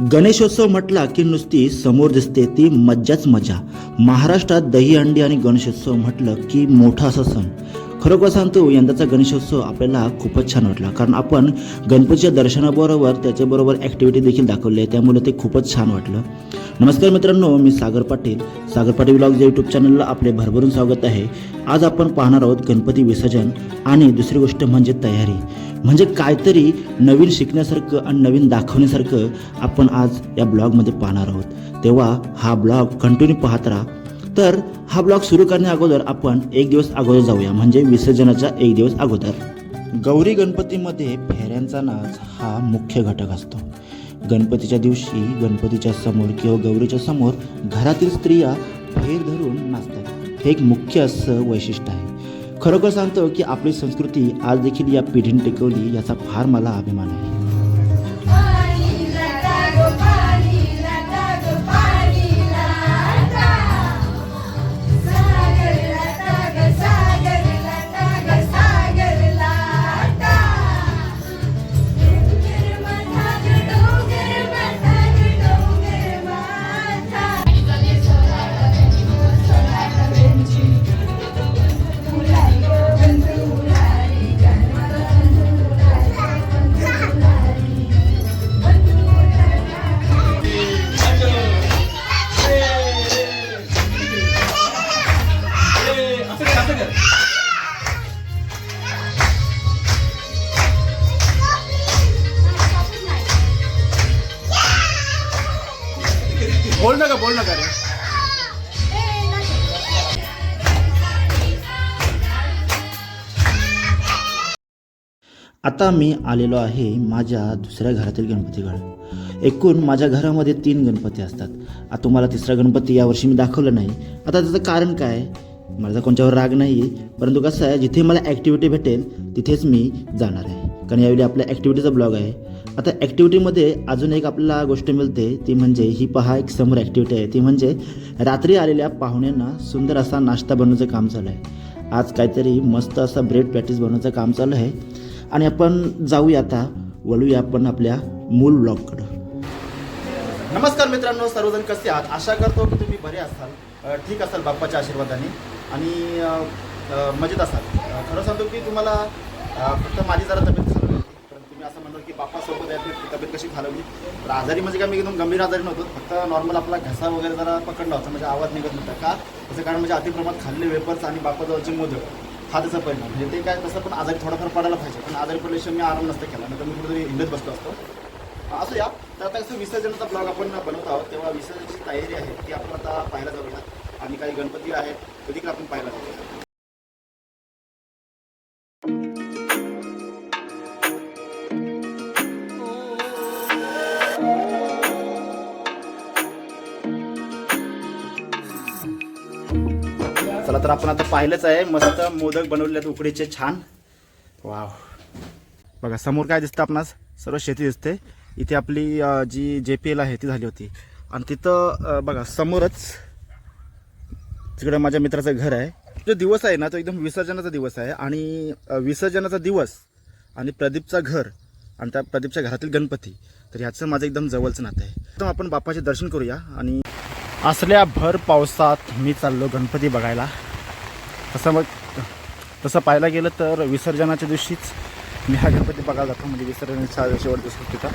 गणेशोत्सव म्हटला की नुसती समोर दिसते ती मज्जाच मजा महाराष्ट्रात दहीहंडी आणि गणेशोत्सव म्हटलं की मोठा असा सण. खरोखर सांगतो यंदाचा गणेशोत्सव आपल्याला खूपच छान वाटला. कारण आपण गणपतीच्या दर्शनाबरोबर त्याच्याबरोबर ॲक्टिव्हिटी देखील दाखवली आहे. त्यामुळे ते खूपच छान वाटलं. नमस्कार मित्रांनो मी सागर पाटील. सागर पाटील ब्लॉग या यूट्यूब चॅनलला आपले भरभरून स्वागत आहे. आज आपण पाहणार आहोत गणपती विसर्जन आणि दुसरी गोष्ट म्हणजे तयारी. म्हणजे काहीतरी नवीन शिकण्यासारखं आणि नवीन दाखवण्यासारखं आपण आज या ब्लॉगमध्ये पाहणार आहोत. तेव्हा हा ब्लॉग कंटिन्यू पाहत राहा. तर हा ब्लॉग सुरू करण्या अगोदर आपण एक दिवस अगोदर जाऊया म्हणजे विसर्जनाच्या एक दिवस अगोदर. गौरी गणपतीमध्ये फेऱ्यांचा नाच हा मुख्य घटक असतो. गणपतीच्या दिवशी गणपतीच्या समोर किंवा गौरीच्या समोर घरातील स्त्रिया फेर धरून नाचतात. हे एक मुख्य असं वैशिष्ट्य आहे. खरोखर सांगतो की आपली संस्कृती आज देखील या पिढीने टिकवली याचा फार मला अभिमान आहे. बोल नका बोल नका रे. आता मी आलेलो आहे माझ्या दुसऱ्या घरातील गणपतीकडे. एकूण माझ्या घरामध्ये तीन गणपती असतात. आता तुम्हाला तिसरा गणपती यावर्षी मी दाखवलं नाही. आता त्याचं कारण काय? माझा कोणच्यावर राग नाही आहे परंतु कसं आहे जिथे मला ॲक्टिव्हिटी भेटेल तिथेच मी जाणार आहे. कारण यावेळी आपल्या ॲक्टिव्हिटीचा ब्लॉग आहे. आता ॲक्टिव्हिटीमध्ये अजून एक आपल्याला गोष्ट मिळते ती म्हणजे ही पहा एक समोर ॲक्टिव्हिटी आहे. ती म्हणजे रात्री आलेल्या पाहुण्यांना सुंदर असा नाश्ता बनवण्याचं काम चालू आहे. आज काहीतरी मस्त असा ब्रेड पॅटीस बनवण्याचं काम चालू आहे. आणि आपण जाऊया आता वळूया आपण आपल्या मूल ब्लॉगकडं नमस्कार मित्रांनो सर्वजण कसे आहात? आशा करतो की तुम्ही बरे असाल. ठीक असाल बाप्पाच्या आशीर्वादाने. आणि मजेत असाल. खरं सांगतो की तुम्हाला फक्त माझी जरा तब्येत खालवली होती पण तुम्ही असं म्हणलं की बाप्पासोबत आहे तब्येत कशी खालवली तर आजारी म्हणजे काय मी एकदम गंभीर आजारी नव्हतो. फक्त नॉर्मल आपला घसा वगैरे जरा पकडला होता म्हणजे आवाज निघत नव्हता. का? त्याचं कारण म्हणजे अतिप्रमाणात खाल्ले वेपर्स आणि बाप्पाजवळचे मोदक हा त्याचा परिणाम. म्हणजे ते काय तसं पण आजारी थोडाफार पडायला पाहिजे. पण आजारी पडल्याशिवाय मी आराम नसतं केला. नाही मी कुठेतरी हिंडत बसलो असतो. असं या तर आता कसं विसर्जनाचा ब्लॉग आपण बनवत आहोत. तेव्हा विसर्जनाची तयारी आहे ती आपण आता पाहायला जाऊया. आणि काही गणपती आहेत ते देखील आपण पाहायला जातो चला तर आपण आता पाहिलंच आहे मस्त मोदक बनवलेले आहेत उकडीचे छान. वाव. बघा समोर काय दिसतं आपणास? सर्व शेती दिसते. इथे आपली जी जे पी एल आहे ती झाली होती. आणि तिथं बघा समोरच तिकडे माझ्या मित्राचं घर आहे. जो दिवस आहे ना तो एकदम विसर्जनाचा दिवस आहे आणि विसर्जनाचा दिवस आणि प्रदीपचं घर आणि त्या प्रदीपच्या घरातील गणपती तर ह्याचं माझं एकदम जवळचं नातं आहे. तर आपण बाप्पाचे दर्शन करूया आणि असल्या भर पावसात मी चाललो गणपती बघायला. तसं मग तसं पाहायला गेलं तर विसर्जनाच्या दिवशीच मी हा गणपती बघायला जातो म्हणजे विसर्जनाच्या शेवट दिवशी तिथं.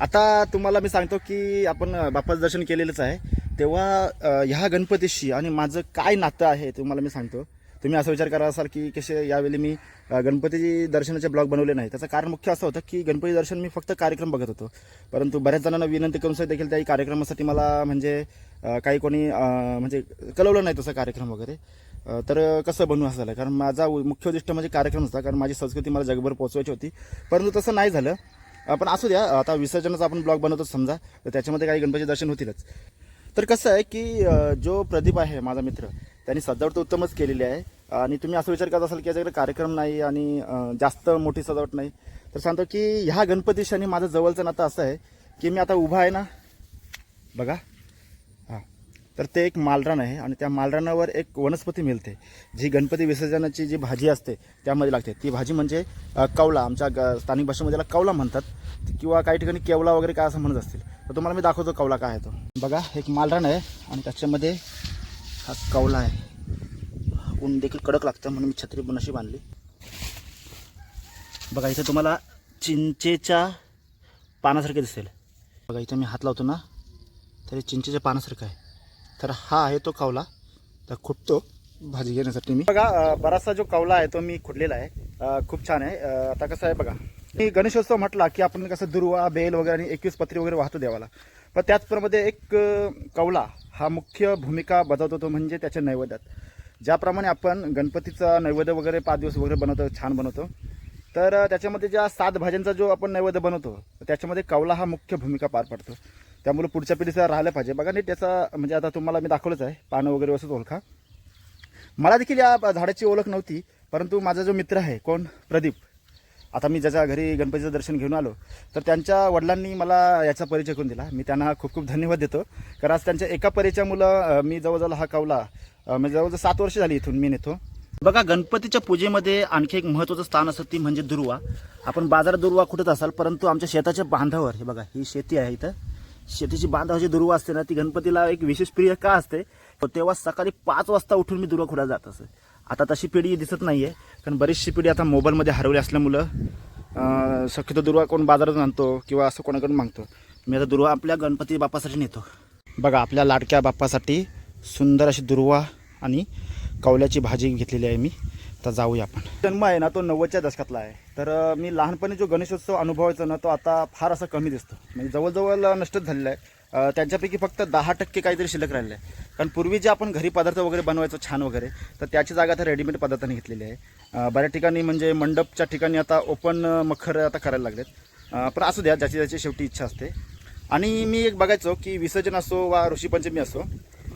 आता तुम्हाला मी सांगतो की आपण बाप्पाचं दर्शन केलेलंच आहे. तेव्हा ह्या गणपतीशी आणि माझं काय नातं आहे तुम्हाला मी सांगतो. तुम्ही असा विचार करा असाल की कसे यावेळी मी गणपती दर्शनाचे ब्लॉग बनवले नाही त्याचं कारण मुख्य असं होतं की गणपती दर्शन मी फक्त कार्यक्रम बघत होतो. परंतु बऱ्याच जणांना विनंती करून देखील त्या कार्यक्रमासाठी मला म्हणजे काही कोणी म्हणजे कळवलं नाही तसं कार्यक्रम वगैरे. तर कसं बनवू असं झालं? कारण माझा मुख्य उद्दिष्ट म्हणजे कार्यक्रम होता. कारण माझी संस्कृती मला जगभर पोचवायची होती. परंतु तसं नाही झालं. पण असू द्या आता विसर्जनाचा आपण ब्लॉग बनवतो समजा तर त्याच्यामध्ये काही गणपती दर्शन होतीलच. तर कसं आहे की जो प्रदीप आहे माझा मित्र त्यांनी सजावट तर उत्तमच केलेली आहे. आणि तुम्ही असं विचार करत असाल की याच्याकडे कार्यक्रम नाही आणि जास्त मोठी सजावट नाही. तर सांगतो की ह्या गणपतीशाने माझं जवळचं नातं असं आहे की मी आता उभा आहे ना बघा. हां. तर ते एक मालरान आहे आणि त्या मालरानावर एक वनस्पती मिळते. जी गणपती विसर्जनाची जी भाजी असते त्यामध्ये लागते. ती भाजी म्हणजे कवला आमच्या ग स्थानिक भाषेमध्ये त्याला कवला म्हणतात. किंवा काही ठिकाणी केवला वगैरे काय असं म्हणत असतील. तर तुम्हाला मी दाखवतो कवला काय आहे तो. बघा एक मालरान आहे आणि त्याच्यामध्ये हा कवला आहे. ऊन देखील कडक लागतं म्हणून मी छत्री बनशी बांधली. बघा इथं तुम्हाला चिंचेच्या पानासारखे दिसेल. बघा इथं मी हात लावतो ना तर हे चिंचेच्या पानासारखं आहे. तर हा आहे तो कवला. तर खुटतो भाजी घेण्यासाठी मी. बघा बराचसा जो कवला आहे तो मी खुडलेला आहे. खूप छान आहे. आता कसं आहे बघा. गणेशोत्सव म्हटला की आपण कसं दुर्वा बेल वगैरे आणि एकवीस पत्री वगैरे वाहतो देवाला. पण त्याचप्रमाणे एक कवला हा मुख्य भूमिका बजावतो तो म्हणजे त्याच्या नैवेद्यात. ज्याप्रमाणे आपण गणपतीचा नैवेद्य वगैरे पाच दिवस वगैरे बनवतो छान बनवतो. तर त्याच्यामध्ये ज्या सात भाज्यांचा जो आपण नैवेद्य बनवतो त्याच्यामध्ये कवला हा मुख्य भूमिका पार पडतो. त्यामुळे पुढच्या पिढीचा राहिलं पाहिजे. बघा नाही त्याचा म्हणजे आता तुम्हाला मी दाखवलंच आहे. पानं वगैरे असंच ओळखा. मला देखील या झाडाची ओळख नव्हती परंतु माझा जो मित्र आहे कोण? प्रदीप. आता मी ज्याच्या घरी गणपतीचं दर्शन घेऊन आलो तर त्यांच्या वडिलांनी मला याचा परिचय करून दिला. मी त्यांना खूप खूप धन्यवाद देतो. कारण आज त्यांच्या एका परिचयामुळं मुलं मी जवळजवळ हा कावला म्हणजे जवळजवळ सात वर्ष झाली इथून मी नेतो. बघा गणपतीच्या पूजेमध्ये आणखी एक महत्त्वाचं स्थान असतं ती म्हणजे दुर्वा. आपण बाजारात दुर्वा कुठंच असाल परंतु आमच्या शेताच्या बांधावर हे बघा ही शेती आहे इथं. शेतीची बांधावर जी दुर्वा असते ना ती गणपतीला एक विशेष प्रिय का असते? तेव्हा सकाळी पाच वाजता उठून मी दुर्वा खुडायला जात असे. आता तशी पिढी दिसत नाही आहे कारण बरीचशी पिढी आता मोबाईलमध्ये हरवली असल्यामुळं शक्यतो दुर्वा कोण बाजारात आणतो किंवा असं कोणाकडून मागतो. मी आता दुर्वा आपल्या गणपती बाप्पासाठी नेतो. बघा आपल्या लाडक्या बाप्पासाठी सुंदर अशी दुर्वा आणि कवल्याची भाजी घेतलेली आहे मी. तर जाऊया आपण. जन्म आहे ना तो नव्वदच्या दशकातला आहे. तर मी लहानपणी जो गणेशोत्सव अनुभवायचा ना तो आता फार असा कमी दिसतो. म्हणजे जवळजवळ नष्टच झालेला आहे. त्यांच्यापैकी फक्त दहा टक्के काहीतरी शिल्लक राहिले आहे. कारण पूर्वी जे आपण घरी पदार्थ वगैरे बनवायचो छान वगैरे तर त्याची जागा आता रेडीमेड पदार्थांनी घेतलेली आहे. बऱ्याच ठिकाणी म्हणजे मंडपच्या ठिकाणी आता ओपन मखर आता करायला लागलेत. पण असू द्या ज्याची ज्याची शेवटी इच्छा असते. आणि मी एक बघायचो की विसर्जन असो वा ऋषीपंचमी असो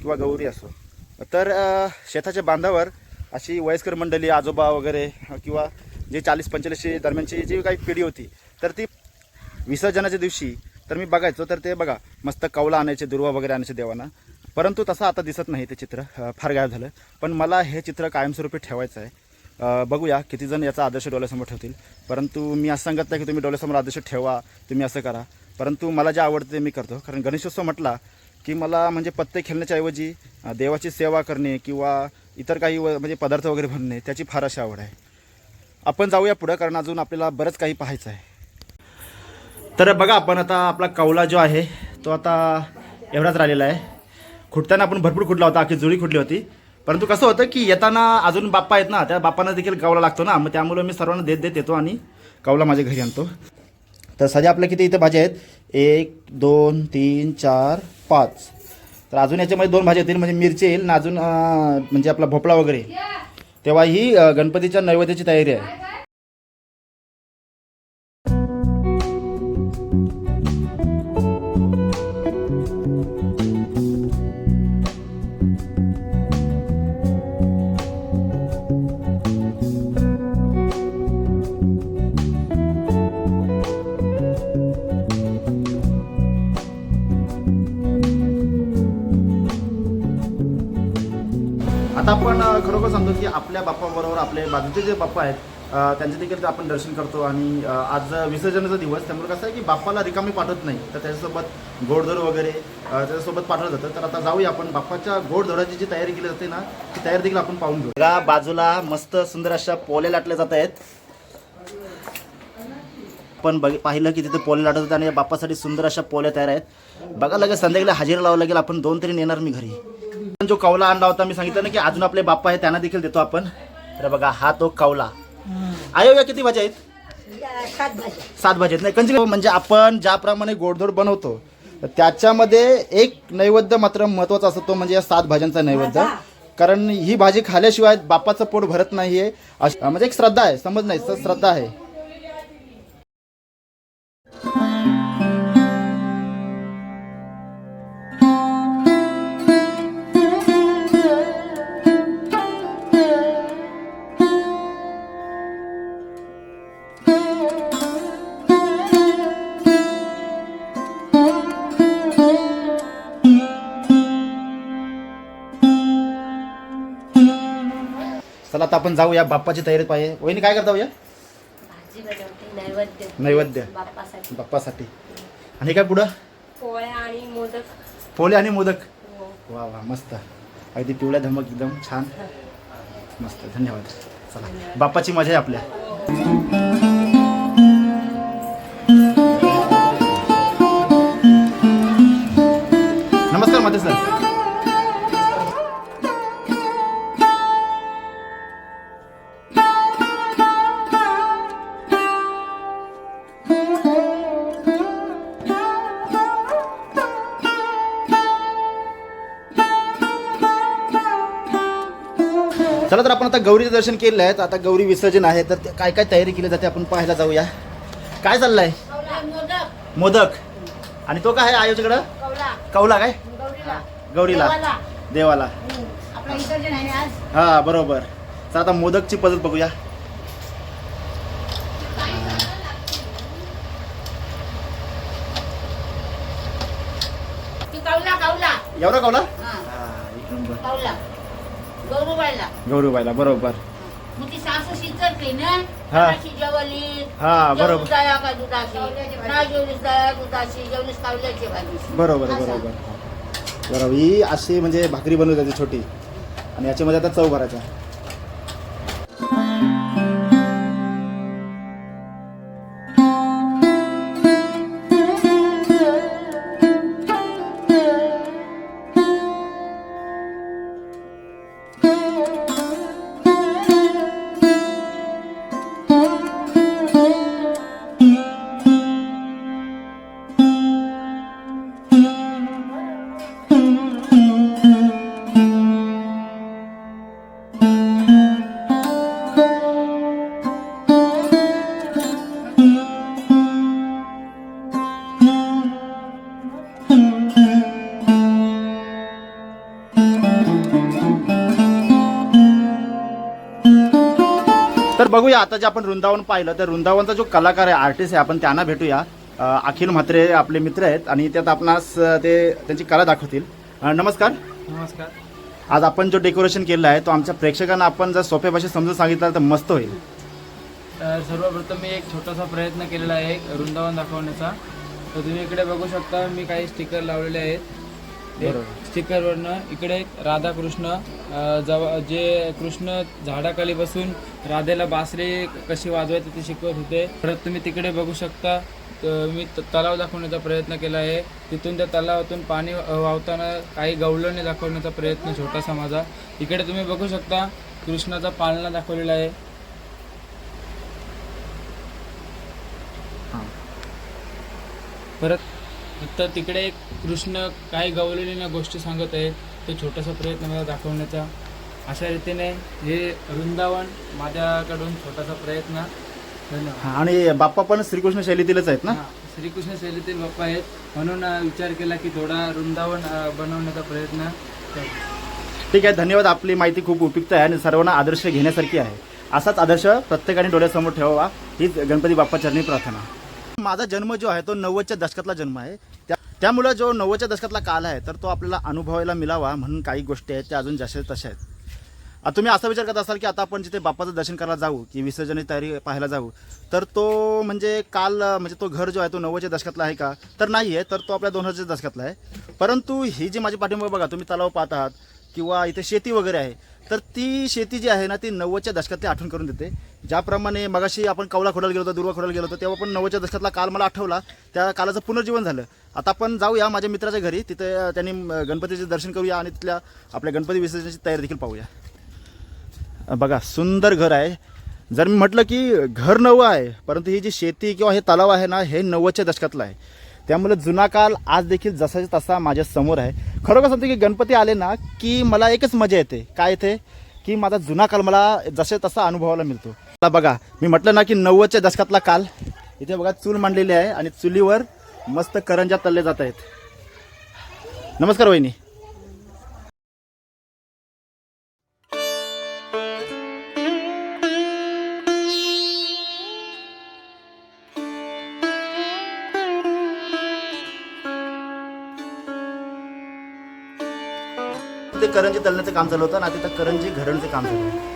किंवा गौरी असो तर शेताच्या बांधावर अशी वयस्कर मंडळी आजोबा वगैरे किंवा जे चाळीस पंचेचाळीसशे दरम्यानची जी काही पिढी होती तर ती विसर्जनाच्या दिवशी तर मी बघायचो तर ते बघा मस्त कौला आणायचे दुर्वा वगैरे आणायचे देवांना. परंतु तसं आता दिसत नाही ते चित्र. फार गायब झालं. पण मला हे चित्र कायमस्वरूपी ठेवायचं आहे. बघूया किती जण याचा आदर्श डोळ्यासमोर ठेवतील. परंतु मी असं सांगत नाही की तुम्ही डोळ्यासमोर आदर्श ठेवा तुम्ही असं करा. परंतु मला जे आवडतं ते मी करतो. कारण गणेशोत्सव म्हटला की मला म्हणजे पत्ते खेळण्याच्या ऐवजी देवाची सेवा करणे किंवा इतर काही व- म्हणजे पदार्थ वगैरे बनणे त्याची फार अशी आवड आहे. आपण जाऊया पुढं कारण अजून आपल्याला बरंच काही पाहायचं आहे. तर बघा आपण आता आपला कौला जो आहे तो आता एवढाच राहिलेला आहे. खुटताना आपण भरपूर खुटला होता अख्खी जुळी खुटली होती. परंतु कसं होतं की येताना अजून बाप्पा आहेत ना त्या बाप्पांना देखील कवला लागतो ना. मग त्यामुळे मी सर्वांना देत देत येतो आणि कवला माझ्या घरी आणतो. तर सध्या आपल्या किती इथं भाज्या आहेत? एक दोन तीन चार पाच. तर अजून याच्यामध्ये दोन भाज्या येतील म्हणजे मिरची येईल ना अजून म्हणजे आपला भोपळा वगैरे. तेव्हा ही गणपतीच्या नैवेद्याची तयारी आहे. आता आपण खरोखर सांगतो की आपल्या बाप्पाबरोबर आपले बाजूचे जे बाप्पा आहेत त्यांच्या त्यांचे देखील आपण दर्शन करतो आणि आज विसर्जनाचा दिवस त्यामुळे कसं आहे की बाप्पाला रिकामी पाठवत नाही तर त्याच्यासोबत गोडधोड वगैरे त्याच्यासोबत पाठवलं जातं. तर आता जाऊया आपण बाप्पाच्या गोडधोडाची जी तयारी केली जाते ना ती तयारी देखील आपण पाहून घेऊ. त्या बाजूला मस्त सुंदर अशा पोले लाटल्या जात आहेत. आपण बघ पाहिलं की तिथे पोले लाटत होते आणि या बाप्पासाठी सुंदर अशा पोल्या तयार आहेत. बघा लगेच संध्याकाळी हजेरी लावावं लागेल आपण दोन तरी नेणार मी घरी. जो कवला आणला होता मी सांगितलं ना की अजून आपले बाप्पा आहेत त्यांना देखील देतो आपण. तर बघा हा तो कवला आयो या किती भाज्या आहेत? सात भाज्या. आहेत. नाही कंची म्हणजे आपण ज्याप्रमाणे गोडधोड बनवतो तर त्याच्यामध्ये एक नैवेद्य मात्र महत्त्वाचा असतो तो म्हणजे या सात भाज्यांचा नैवेद्य. कारण ही भाजी खाल्याशिवाय बाप्पाचं पोट भरत नाहीये. अश- म्हणजे एक श्रद्धा आहे समज नाही स- श्रद्धा आहे. चला आता आपण जाऊया बाप्पाची तयारी पाहिजे. वहिनी काय करता या भाजी बनवते नैवेद्य. नैवेद्य. बाप्पासाठी. बाप्पासाठी. आणि काय पुढं? पोळ्या आणि मोदक. पोले आणि मोदक. हो. वा वा मस्त. अगदी पिवळ्या धमक एकदम छान. मस्त धन्यवाद. चला. बाप्पाची मजा आहे आपल्या. दर्शन केलेलं आहे तर आता गौरी विसर्जन आहे तर काय काय तयारी केली जाते आपण पाहायला जाऊया. काय चाललंय? मोदक. मोदक आणि तो काय आहे कवला कौला काय? गौरीला. देवाला. हा बरोबर. तर आता मोदकची पद्धत बघूया. एवढा कौला? एक नंबर. गौरूबाईला गौरीबाईला बरोबर. मग ती सासू शिजवते ना? हा. कोणाची जेवली. हा, बरोबर. जेवलीस दया का दुधाची नाही जेवलीस दया दुधाची जेवलीस कावल्याची भाजी? बरोबर बरोबर. बरोबर. ही अशी म्हणजे भाकरी बनवली जाते छोटी. आणि याच्यामध्ये आता चव भरायचा आता जे आपण वृंदावन पाहिलं तर वृंदावनचा जो कलाकार आहे आर्टिस्ट आहे आपण त्यांना भेटूया. अखिल म्हात्रे आपले मित्र आहेत आणि त्यात आपणास ते त्यांची कला दाखवतील. नमस्कार. नमस्कार. आज आपण जो डेकोरेशन केलं आहे तो आमच्या प्रेक्षकांना आपण जर सोप्या भाषेत समजून सांगितलं तर मस्त होईल. सर्वप्रथम मी एक छोटासा प्रयत्न केलेला आहे वृंदावन दाखवण्याचा. तर तुम्ही इकडे बघू शकता मी काही स्टिकर लावलेले आहेत. स्टिकरवरनं इकडे राधाकृष्ण अं, जव जे कृष्ण झाडाखाली बसून राधेला बासरी कशी वाजवायची ते शिकवत होते. परत तुम्ही तिकडे बघू शकता मी तलाव दाखवण्याचा प्रयत्न केला आहे. तिथून त्या तलावातून पाणी वाहताना काही गवळणी दाखवण्याचा प्रयत्न छोटासा माझा. इकडे तुम्ही बघू शकता कृष्णाचा पालना दाखवलेला आहे. परत तर तिकडे एक कृष्ण काही गवलेल्या गोष्टी सांगत आहेत तो छोटासा प्रयत्न मला दाखवण्याचा. अशा रीतीने हे वृंदावन माझ्याकडून छोटासा प्रयत्न. धन्यवाद. हा, आणि बाप्पा पण श्रीकृष्ण शैलीतीलच आहेत ना? हा, श्रीकृष्ण शैलीतील बाप्पा आहेत. म्हणून अ, विचार केला की थोडा वृंदावन अ, बनवण्याचा प्रयत्न करू. ठीक आहे धन्यवाद. आपली माहिती खूप उपयुक्त आहे आणि सर्वांना आदर्श घेण्यासारखी आहे. असाच आदर्श प्रत्येकाने डोळ्यासमोर ठेवावा. हीच गणपती बाप्पा चरणी प्रार्थना. माझा जन्म जो आहे तो नव्वदच्या दशकातला जन्म आहे. त्या त्यामुळं जो नव्वदच्या दशकातला काल आहे तर तो आपल्याला अनुभवायला मिळावा म्हणून काही गोष्टी आहेत त्या अजून जसे तशा आहेत. आता तुम्ही असा विचार करत असाल की आता आपण जिथे बाप्पाचं दर्शन करायला जाऊ की विसर्जनाची तयारी पाहायला जाऊ तर तो म्हणजे काल म्हणजे तो घर जो आहे तो नव्वदच्या दशकातला आहे का? तर नाही आहे तर तो आपल्या दोन हजारच्या दशकातला आहे. परंतु ही जी माझी पाठिंबा बघा तुम्ही तलाव पाहत आहात किंवा इथे शेती वगैरे आहे तर ती शेती जी आहे ना ती नव्वदच्या दशकातली आठवण करून देते. ज्याप्रमाणे मगाशी आपण कवला खोडायला गेलो होतो दुर्वा खोडायला गेलो होतो तेव्हा पण नव्वदच्या दशकातला काल मला आठवला. त्या कालाचं पुनर्जीवन झालं. आता आपण जाऊया माझ्या मित्राच्या घरी तिथे त्यांनी गणपतीचे दर्शन करूया आणि तिथल्या आपल्या गणपती विसर्जनाची तयारी देखील पाहूया. बघा सुंदर घर आहे. जर मी म्हटलं की घर नवं आहे परंतु ही जी शेती किंवा हे तलाव आहे ना हे नव्वदच्या दशकातलं आहे. त्यामुळे जुना काल आज देखील जसाच्या तसा माझ्यासमोर आहे. खरोखर सांगतो की गणपती आले ना की मला एकच मजा येते. काय येते? की माझा जुना काल मला जसे तसा अनुभवायला मिळतो. आता बघा मी म्हटलं ना की नव्वदच्या दशकातला काल इथे बघा चूल मांडलेली आहे आणि चुलीवर मस्त करंजा तळले जात आहेत. नमस्कार वहिनी. करंजी तळण्याचं काम चालू होतं ना तिथं करंजी घडण्याचं काम चालू आहे.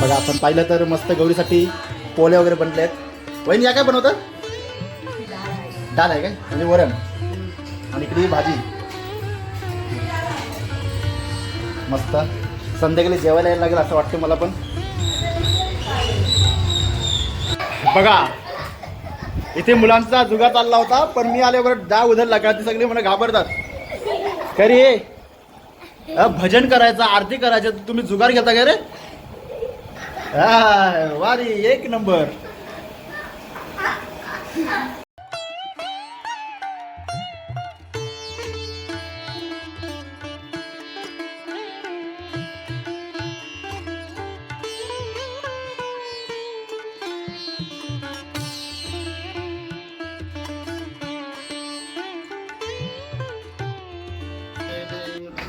बघा आपण पाहिलं तर मस्त गौरीसाठी पोले वगैरे बनले आहेत वहिनी या काय बनवतात डाळ आहे काय? म्हणजे वरण. आणि इकडे भाजी. मस्त. संध्याकाळी जेवायला यायला लागेल असं वाटतं मला पण. बघा इथे मुलांचा जुगा चालला होता पण मी आल्यावर डाव उधळला का ते सगळे मला घाबरतात. खरी. हे भजन करायचं आरती करायचं तुम्ही जुगार घेता का रे? वारी एक नंबर.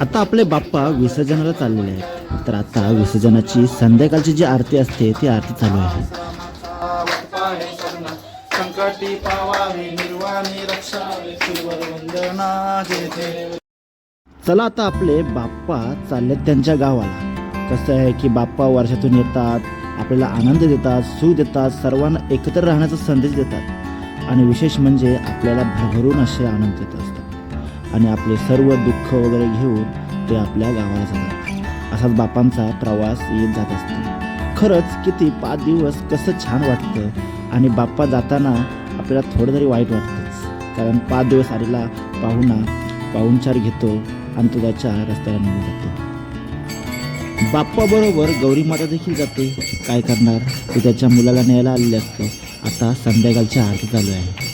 आता आपले बाप्पा विसर्जनाला चाललेले आहेत. तर आता विसर्जनाची संध्याकाळची जी आरती असते ती आरती चालू आहे. चला आता आपले बाप्पा चाललेत त्यांच्या गावाला. कसं आहे की बाप्पा वर्षातून येतात आपल्याला आनंद देतात सुख देतात सर्वांना एकत्र राहण्याचा संदेश देतात. आणि विशेष म्हणजे आपल्याला भरभरून असे आनंद देत असतात. आणि आपले सर्व दुःख वगैरे घेऊन ते आपल्या गावाला जातात. असाच बापांचा प्रवास येत जात असतो. खरंच किती पाच दिवस कसं छान वाटतं आणि बाप्पा जाताना आपल्याला थोडं तरी वाईट वाटतंच. कारण पाच दिवस आलेला पाहुणा पाहुणचार घेतो आणि तो त्याच्या रस्त्याला निघून जातो. बाप्पाबरोबर गौरीमाता गौरी माता देखील जाते. काय करणार? ते त्याच्या मुलाला न्यायला आलेले असतं. आता संध्याकाळची आरती चालू आहे.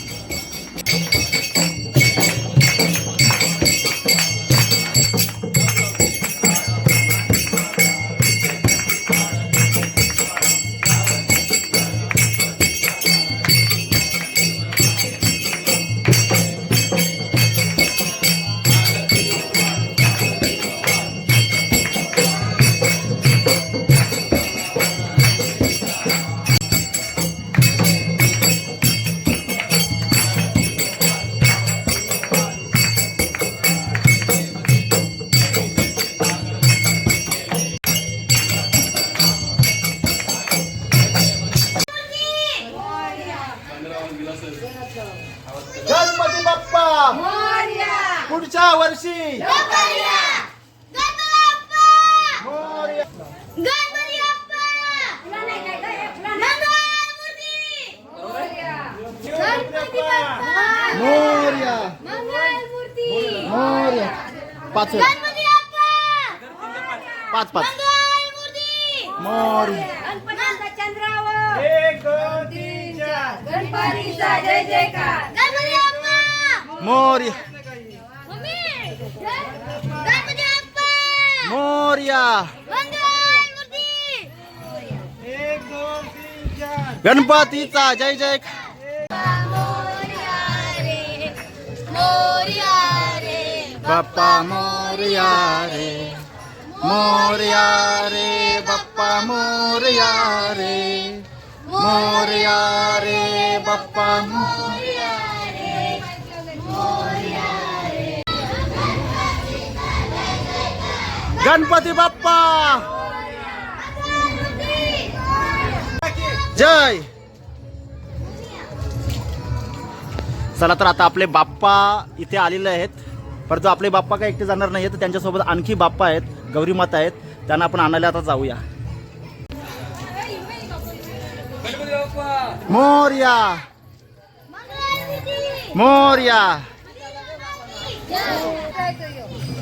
मोरया। गणपतीचा जय जय बाप्पा मोरया रे मोर्या रे बाप्पा मोरया रे मोर्या रे बाप्पा मोर्या गणपती बाप्पा! जय! चला तर आता आपले बाप्पा इथे आलेले आहेत. परंतु आपले बाप्पा काही एकटे जाणार नाही तर त्यांच्यासोबत आणखी बाप्पा आहेत गौरी माता आहेत. त्यांना आपण आणायला आता जाऊया. मोर्या! मोर्या!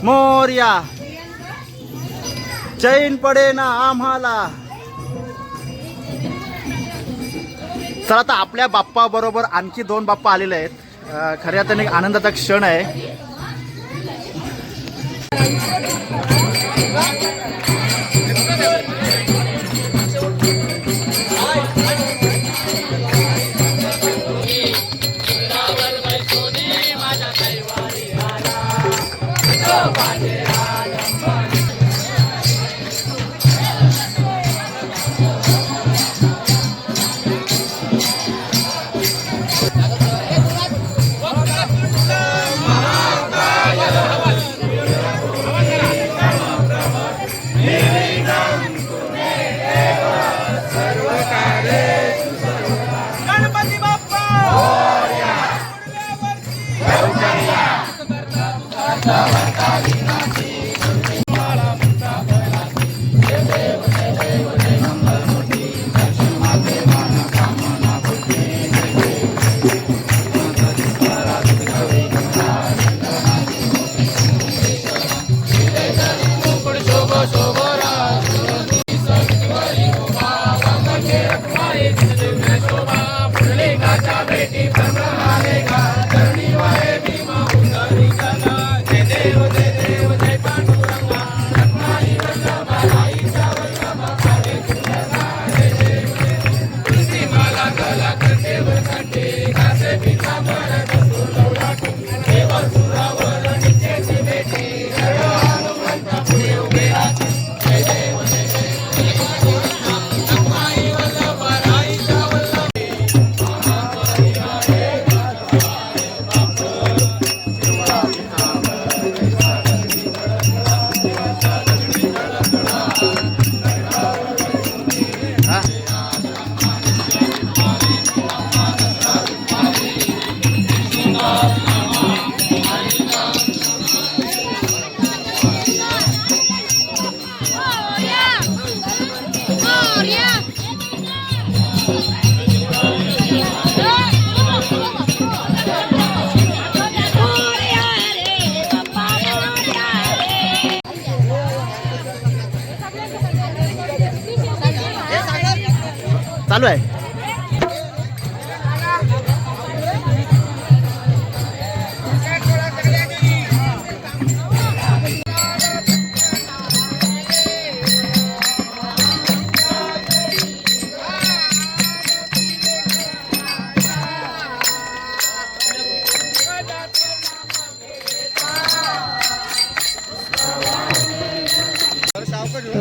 मोर्या! चैन पडे ना आम्हाला. चला आता आपल्या बाप्पा बरोबर आणखी दोन बाप्पा आलेले आहेत. खऱ्या तर एक आनंदाचा क्षण आहे. Yeah.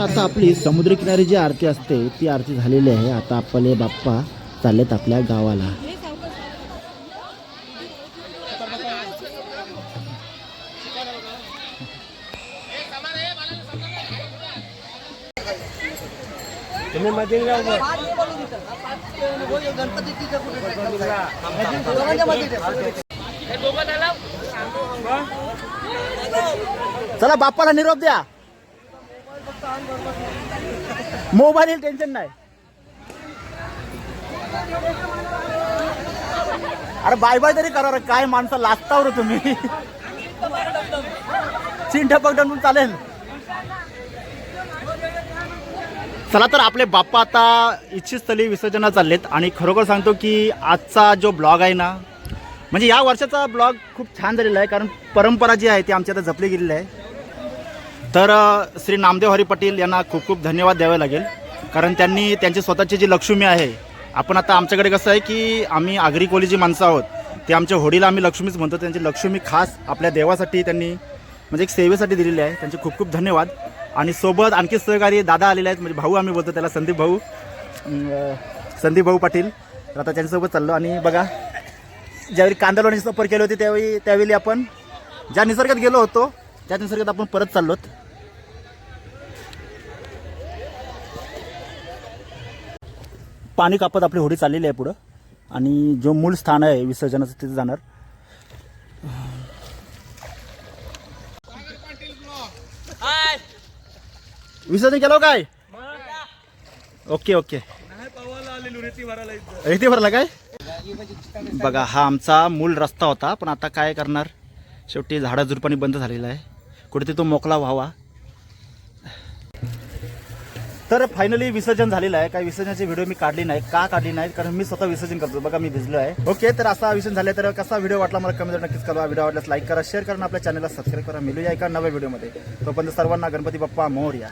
आता आपली समुद्रकिनारी जी आरती असते ती आरती झालेली आहे. आता आपले बाप्पा चाललेत आपल्या गावाला. चला बाप्पाला निरोप द्या. मोबाईल टेन्शन नाही. अरे बाय बाय तरी करा काय माणसं लाजतावर हो तुम्ही. चिन ठपक चालेल. चला तर आपले बाप्पा आता इच्छितस्थली विसर्जना चाललेत आणि खरोखर सांगतो की आजचा जो ब्लॉग आहे ना म्हणजे या वर्षाचा ब्लॉग खूप छान झालेला आहे कारण परंपरा जी आहे ती आमची आता जपली गेलेली आहे. तर श्री नामदेव हरी पाटील यांना खूप खूप धन्यवाद द्यावे लागेल. कारण त्यांनी त्यांची स्वतःची जी लक्ष्मी आहे आपण आता आमच्याकडे कसं आहे की आम्ही आगरी जी माणसं आहोत. ते आमच्या होडीला आम्ही लक्ष्मीच म्हणतो. त्यांची लक्ष्मी खास आपल्या देवासाठी त्यांनी म्हणजे एक सेवेसाठी दिलेली आहे. त्यांचे खूप खूप धन्यवाद. आणि सोबत आणखी सहकारी दादा आलेले आहेत. म्हणजे भाऊ आम्ही बोलतो त्याला संदीप भाऊ संदीप भाऊ पाटील. तर आता त्यांच्यासोबत चाललो. आणि बघा ज्यावेळी कांदळवाणी सफर केली होती त्यावेळी त्यावेळी आपण ज्या निसर्गात गेलो होतो त्या निसर्गात आपण परत चाललोत. पाणी कापत आपली होडी चाललेली आहे पुढं. आणि जो मूळ स्थान आहे विसर्जनाचं तिथे जाणार. विसर्जन केलं हो काय? Okay okay. रेती भरला काय? बघा हा आमचा मूळ रस्ता होता पण आता काय करणार? शेवटी झाडा झुडपाणी बंद झालेला आहे. कुठेतरी तो मोकळा व्हावा. तर फायनली विसर्जन झालेलं आहे. काही विसर्जनाची व्हिडिओ मी काढली नाही का काढली नाही कारण मी स्वतः विसर्जन करतो बघा मी भिजलो आहे. ओके तर असा विसर्जन झाले तर कसा व्हिडिओ वाटला मला कमेंट नक्कीच करा व्हिडिओ आवडल्यास लाईक करा शेअर करा आपल्या चॅनलला सबस्क्राईब करा. मिळूया एका नव्या व्हिडिओमध्ये तोपर्यंत सर्वांना गणपती बाप्पा मोर्या.